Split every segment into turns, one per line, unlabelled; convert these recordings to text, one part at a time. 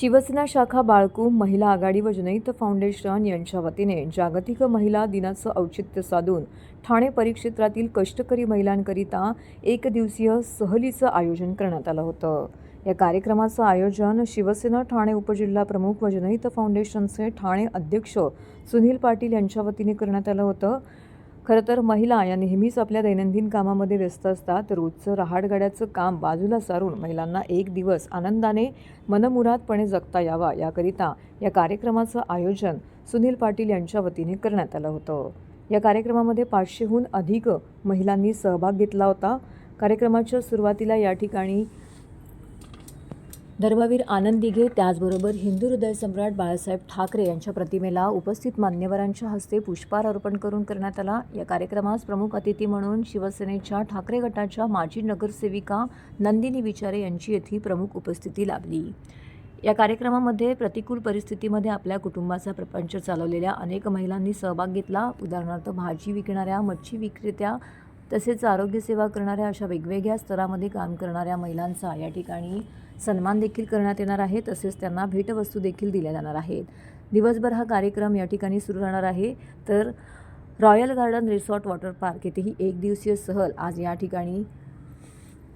शिवसेना शाखा बाळकू महिला आघाडी व जनहित फाउंडेशन यांच्या वतीने जागतिक महिला दिनाचं औचित्य साधून ठाणे परिक्षेत्रातील कष्टकरी महिलांकरिता एक दिवसीय सहलीचं आयोजन करण्यात आलं होतं. या कार्यक्रमाचं आयोजन शिवसेना ठाणे उपजिल्हा प्रमुख व जनहित फाउंडेशनचे ठाणे अध्यक्ष सुनील पाटील यांच्या वतीने करण्यात आलं होतं. खरं तर महिला या नेहमीच आपल्या दैनंदिन कामामध्ये व्यस्त असतात. रोजचं रहाडगाड्याचं काम बाजूला सारून महिलांना एक दिवस आनंदाने मनमुरादपणे जगता यावा याकरिता या कार्यक्रमाचं आयोजन सुनील पाटील यांच्या वतीने करण्यात आलं होतं. या कार्यक्रमामध्ये पाचशेहून अधिक महिलांनी सहभाग घेतला होता. कार्यक्रमाच्या सुरुवातीला या ठिकाणी धर्मवीर आनंद दिघे त्याचबरोबर हिंदू हृदय सम्राट बाळासाहेब ठाकरे यांच्या प्रतिमेला उपस्थित मान्यवरांच्या हस्ते पुष्पहार अर्पण करून करण्यात आला. या कार्यक्रमास प्रमुख अतिथी म्हणून शिवसेनेच्या ठाकरे गटाच्या माजी नगरसेविका नंदिनी विचारे यांची येथे प्रमुख उपस्थिती लाभली. या कार्यक्रमामध्ये प्रतिकूल परिस्थितीमध्ये आपल्या कुटुंबाचा प्रपंच चालवलेल्या अनेक महिलांनी सहभाग घेतला. उदाहरणार्थ भाजी विकणाऱ्या मच्छी विक्रेत्या तसेच आरोग्यसेवा करणाऱ्या अशा वेगवेगळ्या स्तरामध्ये काम करणाऱ्या महिलांचा या ठिकाणी सन्मान देखील करण्यात येणार आहे. तसेच त्यांना भेटवस्तू देखील दिल्या जाणार आहेत. दिवसभर हा कार्यक्रम या ठिकाणी सुरू राहणार आहे. तर Royal Garden resort water park येथेही एक दिवसीय सहल आज या ठिकाणी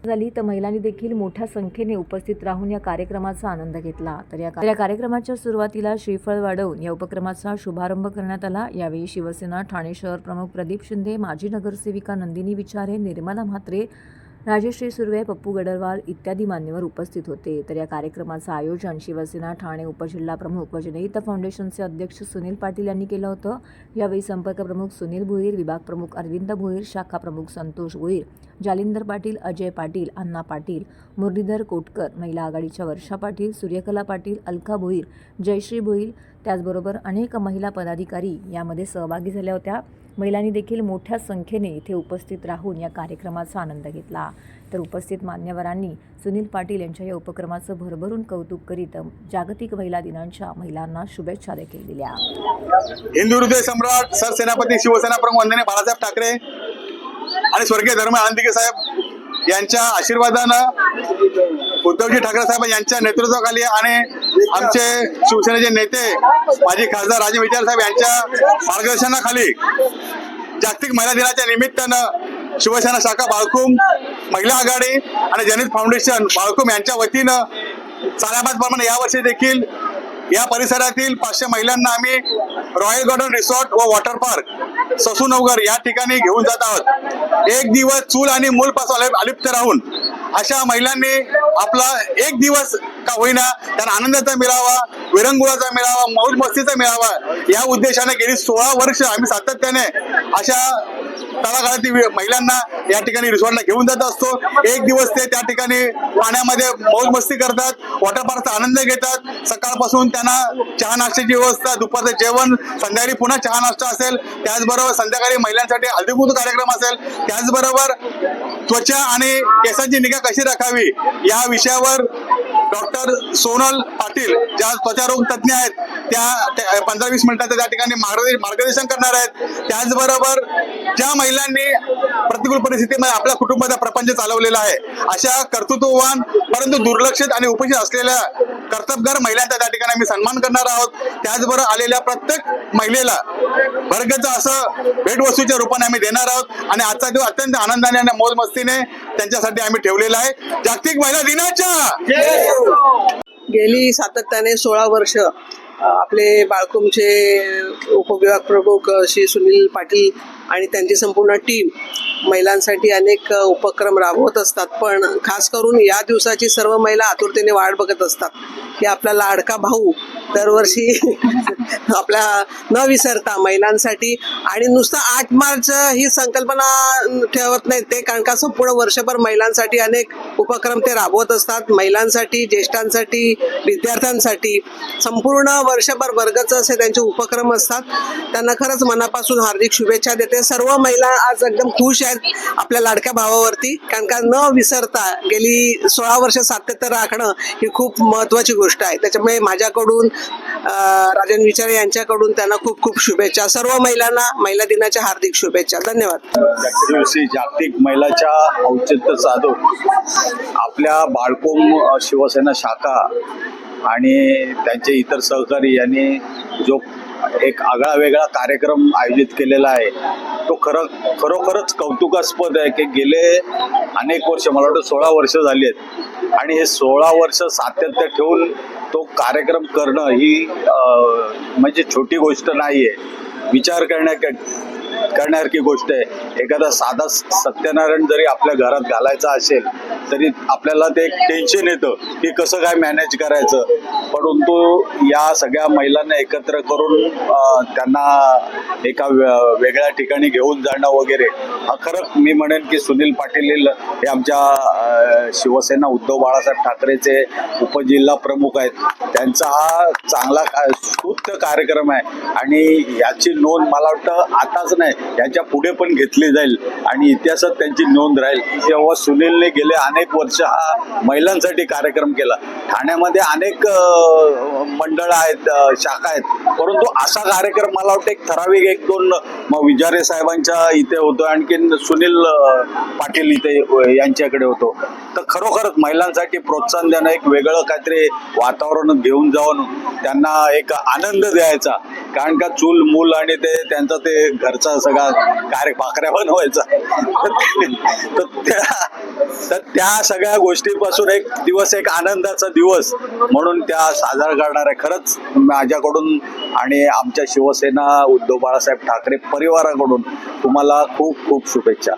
झाली तर महिलांनी देखील मोठ्या संख्येने उपस्थित राहून या कार्यक्रमाचा आनंद घेतला. तर या या कार्यक्रमाच्या सुरुवातीला श्रीफळ वाढवून या उपक्रमाचा शुभारंभ करण्यात आला. यावेळी शिवसेना ठाणे शहर प्रमुख प्रदीप शिंदे माजी नगरसेविका नंदिनी विचारे निर्मला म्हात्रे राजेश्री सुर्वे पप्पू गडरवाल इत्यादी मान्यवर उपस्थित होते. तर या कार्यक्रमाचं आयोजन शिवसेना ठाणे उपजिल्हा प्रमुख व जनहित फाउंडेशनचे अध्यक्ष सुनील पाटील यांनी केलं होतं. यावेळी संपर्क प्रमुख सुनील भोईर विभाग प्रमुख अरविंद भोईर शाखा प्रमुख संतोष भोईर जालिंदर पाटील अजय पाटील अण्णा पाटील मुरलीधर कोटकर महिला आघाडीच्या वर्षा पाटील सूर्यकला पाटील अलका भोईर जयश्री भोईर त्याचबरोबर अनेक महिला पदाधिकारी यामध्ये सहभागी झाल्या होत्या. महिलांनी देखील मोठ्या संख्येने इथे उपस्थित राहून या कार्यक्रमाचा आनंद घेतला. तर उपस्थित मान्यवरांनी सुनील पाटील यांच्या या उपक्रमाचं भरभरून कौतुक करीत जागतिक महिला दिनांच्या महिलांना शुभेच्छा देखील दिल्या.
हिंदू हृदय सम्राट सरसेनापती शिवसेना प्रमुख वंदने बाळासाहेब ठाकरे आणि स्वर्गीय धर्म आनंदिके साहेब यांच्या आशीर्वादानं उद्धवजी ठाकरे साहेब यांच्या नेतृत्वाखाली आणि आमचे शिवसेनेचे नेते माजी खासदार राजे विचार साहेब यांच्या मार्गदर्शनाखाली जागतिक महिला दिनाच्या निमित्तानं शिवसेना शाखा बाळकुम महिला आघाडी आणि जनित फाउंडेशन बाळकुम यांच्या वतीनं सालाबाद प्रमाणे यावर्षी देखील या परिसरातील पाचशे महिलांना आम्ही रॉयल गार्डन रिसॉर्ट व वॉटर पार्क ससूनवगर या ठिकाणी घेऊन जात आहोत. एक दिवस चूल आणि मूल पासून अलिप्त राहून अशा महिलांनी आपला एक दिवस का होईना? त्यांना आनंदाचा मिळावा विरंगुळाचा मिळावा मौज मस्तीचा मिळावा या उद्देशाने गेली सोळा वर्ष आम्ही सातत्याने अशा तळागाळातील महिलांना या ठिकाणी रिसॉर्टला घेऊन जात असतो. एक दिवस ते त्या ठिकाणी पाण्यामध्ये मौज मस्ती करतात वॉटर पार्कचा आनंद घेतात. सकाळपासून त्यांना चहा नाश्त्याची व्यवस्था दुपारचं जेवण संध्याकाळी पुन्हा चहा नाश्ता असेल. त्याचबरोबर संध्याकाळी महिलांसाठी हळदीकुंकू कार्यक्रम असेल. त्याचबरोबर त्वचा आणि केसांची निगा कशी राखावी या विषयावर डॉक्टर सोनल पाटील ज्या त्वचारोग तज्ज्ञ आहेत त्या पंधरा वीस मिनिटाचं त्या ठिकाणी मार्गदर्शन मार्गदर्शन करणार आहेत. त्याचबरोबर ज्या महिलांनी प्रतिकूल परिस्थितीमध्ये आपल्या कुटुंबाचा प्रपंच चालवलेला आहे अशा कर्तृत्ववान परंतु दुर्लक्षित आणि उपेक्षित असलेल्या कर्तबगार महिलांचा त्या ठिकाणी आम्ही सन्मान करणार आहोत. त्याचबरोबर आलेल्या प्रत्येक महिलेला वर्गाचं असं भेटवस्तूच्या रूपाने आम्ही देणार आहोत. आणि आजचा दिवस अत्यंत आनंदाने आणि मौजमस्तीने त्यांच्यासाठी आम्ही ठेवलेला आहे. जागतिक महिला दिनाच्या!
गेली सातत्याने सोळा वर्ष आपले बाळकुमचे उपविभाग प्रमुख श्री सुनील पाटील आणि त्यांची संपूर्ण टीम महिलांसाठी अनेक उपक्रम राबवत असतात. पण खास करून या दिवसाची सर्व महिला आतुरतेने वाट बघत असतात. की आपला लाडका भाऊ दरवर्षी आपल्या न विसरता महिलांसाठी आणि नुसतं आठ मार्च ही संकल्पना ठेवत नाहीत ते. कारण का संपूर्ण वर्षभर महिलांसाठी अनेक उपक्रम ते राबवत असतात. महिलांसाठी ज्येष्ठांसाठी विद्यार्थ्यांसाठी. संपूर्ण वर्षभर वर्गचं असे त्यांचे उपक्रम असतात. त्यांना खरंच मनापासून हार्दिक शुभेच्छा देते. सर्व महिला आज एकदम खुश आहेत. आपल्या लाडक्या भावावरती. कारण का न विसरता गेली सोळा वर्ष सातत्य राखणं ही खूप महत्वाची गोष्ट आहे. त्याच्यामुळे माझ्याकडून राजन विचारे यांच्याकडून त्यांना खूप खूप शुभेच्छा. सर्व महिलांना महिला दिनाच्या हार्दिक शुभेच्छा. धन्यवाद.
जागतिक महिलाच्या औचित्य साधून आपल्या बाळकोम शिवसेना शाखा आणि त्यांचे इतर सहकारी यांनी जो एक आगळा वेगळा कार्यक्रम आयोजित केलेला आहे. तो खरं खरोखरच कौतुकास्पद आहे की गेले अनेक वर्ष मला वाटतं सोळा वर्ष झाली आहेत आणि हे सोळा वर्ष सातत्य ठेवून तो कार्यक्रम करणं ही म्हणजे छोटी गोष्ट नाही आहे विचार करण्या करण्यासारखी गोष्ट आहे. एखादा साधा सत्यनारायण जरी आपल्या घरात घालायचा असेल तरी आपल्याला ते एक टेन्शन येतं की कसं काय मॅनेज करायचं. परंतु या सगळ्या महिलांना एकत्र करून त्यांना एका वेगळ्या ठिकाणी घेऊन जाणं वगैरे हा खरंच मी म्हणेन की सुनील पाटील हे आमच्या शिवसेना उद्धव बाळासाहेब ठाकरेचे उपजिल्हा प्रमुख आहेत. त्यांचा हा चांगला का- कार्यक्रम आहे. आणि याची नोंद मला वाटतं आताच नाही याच्यापुढे पण घेतली जाईल. आणि इतिहासात त्यांची नोंद राहील. जेव्हा सुनीलने गेले अनेक वर्ष हा महिलांसाठी कार्यक्रम केला. ठाण्यामध्ये अनेक मंडळ मंडळं आहेत शाखा आहेत. परंतु असा कार्यक्रम मला वाटतं एक ठराविक एक दोन मग विजारे साहेबांच्या इथे होतो आणखीन सुनील पाटील इथे यांच्याकडे होतो. तर खरोखरच महिलांसाठी प्रोत्साहन देणं एक वेगळं काहीतरी वातावरण घेऊन जाऊन त्यांना एक आनंद द्यायचा. कारण का चूल मूल आणि ते त्यांचा ते घरचा सगळा कार्य भाकऱ्या बनवायचा. तर त्या तर त्या सगळ्या गोष्टीपासून एक दिवस एक आनंदाचा दिवस म्हणून त्या साजरा करणार आहे. खरंच माझ्याकडून आणि आमच्या शिवसेना उद्धव बाळासाहेब ठाकरे परिवाराकडून तुम्हाला खूप खूप शुभेच्छा.